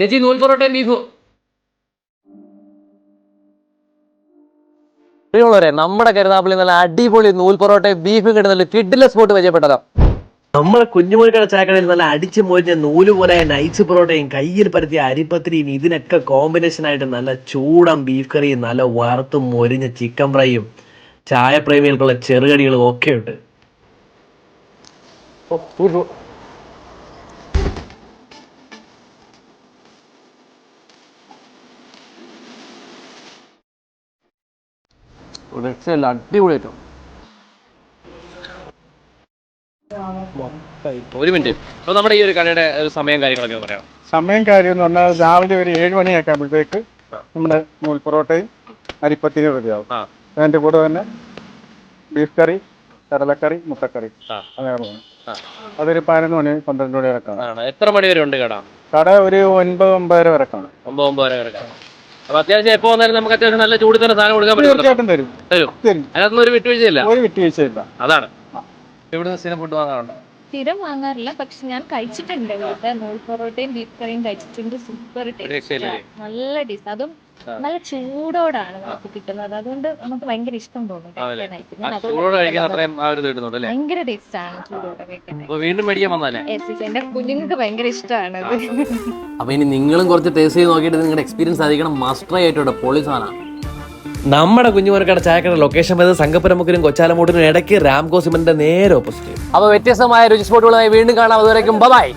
ചേച്ചി നൂൽ പൊറോട്ടയും ബീഫും. പ്രിയമുള്ളവരെ നമ്മുടെ കരുതാപ്പിളി നല്ല അടിപൊളി നൂൽ പൊറോട്ടയും ബീഫും കിട്ടുന്ന കിഡിലെ സ്പോട്ട് പരിചയപ്പെട്ടതാ. നമ്മളെ കുഞ്ഞുമോനിക്കട ചാക്കടയിൽ നല്ല അടിച്ചു മോഞ്ഞ നൂൽ പോലെ നൈസ് പൊറോട്ടയും കയ്യിൽ പരത്തിയ അരിപ്പത്തിരിയും ഇതിനൊക്കെ കോമ്പിനേഷൻ ആയിട്ട് നല്ല ചൂടം ബീഫ് കറിയും നല്ല വറുത്തും മൊരിഞ്ഞ ചിക്കൻ ഫ്രൈയും ചായപ്രേമികൾക്കുള്ള ചെറുകടികളും ഒക്കെ ഉണ്ട്. രക്ഷയില്ല അടിപൊളിയായിട്ടും ഒരു മിനിറ്റ് അപ്പൊ നമ്മുടെ ഈ ഒരു കടയുടെ ഒരു സമയം കാര്യങ്ങളൊക്കെ പറയാം സമയം കാര്യം എന്ന് പറഞ്ഞാൽ രാവിലെ ഒരു ഏഴ് മണിയൊക്കെ ആകുമ്പോഴത്തേക്ക് നമ്മുടെ നൂൽ പൊറോട്ടയും അരിപ്പത്തിരി റെഡിയാവും. അതിന്റെ അതിന്റെ കൂടെ തന്നെ ബീഫ് കറി കടലക്കറി മുട്ടക്കറി. അങ്ങനെ ആ. അതൊരു പതിനൊന്ന് മണി പന്ത്രണ്ട് മണി വരെ കാണും. എത്ര മണി വരെ ഉണ്ട് കട? കട ഒരു ഒൻപത് ഒമ്പതര വരെ കാണും. ഒമ്പത് ഒമ്പത് വരെ കിടക്കാം അപ്പൊ അത്യാവശ്യം എപ്പോ വന്നാലും നമുക്ക് അത്യാവശ്യം നല്ല ചൂട് തന്നെ സാധനം കൊടുക്കാൻ പറ്റും തീർച്ചയായിട്ടും തരും. തരും. തരും. അതിനകത്തൊന്നും ഒരു വിട്ടുവീഴ്ചയില്ല. ഒരു വിട്ടുവീഴ്ചയില്ല. അതാണ്. ഇവിടെ സ്ഥിരം ഫുഡ് വാങ്ങാറുണ്ട്? സ്ഥിരം വാങ്ങാറില്ല. പക്ഷെ ഞാൻ കഴിച്ചിട്ടുണ്ട്. ഇവിടുത്തെ നൂൽ പൊറോട്ടയും ബീഫ് കറിയും കഴിച്ചിട്ടുണ്ട്. Super taste? നല്ല ടേസ്റ്റ് അതും നല്ല ചൂടോടാണ് നമുക്ക് കിട്ടുന്നത്. അതുകൊണ്ട് നമുക്ക് ഭയങ്കര ഇഷ്ടം തോന്നും ആണല്ലേ? കഴിക്കാനായിട്ട് ആ, ഞാൻ അതുകൊണ്ട് കഴിക്കാൻ അത്രയും ആ ഒരു ഇത് ഭയങ്കര ടേസ്റ്റ് ആണ് ചൂടോടെ എന്റെ കുഞ്ഞുങ്ങൾക്ക് ഭയങ്കര ഇഷ്ടമാണ് അപ്പൊ ഇനി നിങ്ങളും കുറച്ച് ടേസ്റ്റ് ചെയ്ത് നോക്കിയിട്ട് നിങ്ങളുടെ എക്സ്പീരിയൻസ് അധികം മസ്റ്റർ ആയിട്ടുണ്ട് പൊളി സാധനം. നമ്മുടെ കുഞ്ഞുമോനക്കട ചായക്കട ലൊക്കേഷൻ വരുന്നത് സംഘപ്പുരമുക്കിനും കൊച്ചാലമൂട്ടിനും ഇടയ്ക്ക് രാംകോ സിമന്റിന്റെ നേരെ ഓപ്പോസിറ്റ് അപ്പൊ വ്യത്യസ്തമായ രുചി സ്പോട്ടുകളുമായി വീണ്ടും കാണാം. അതുവരേക്കും ബൈ.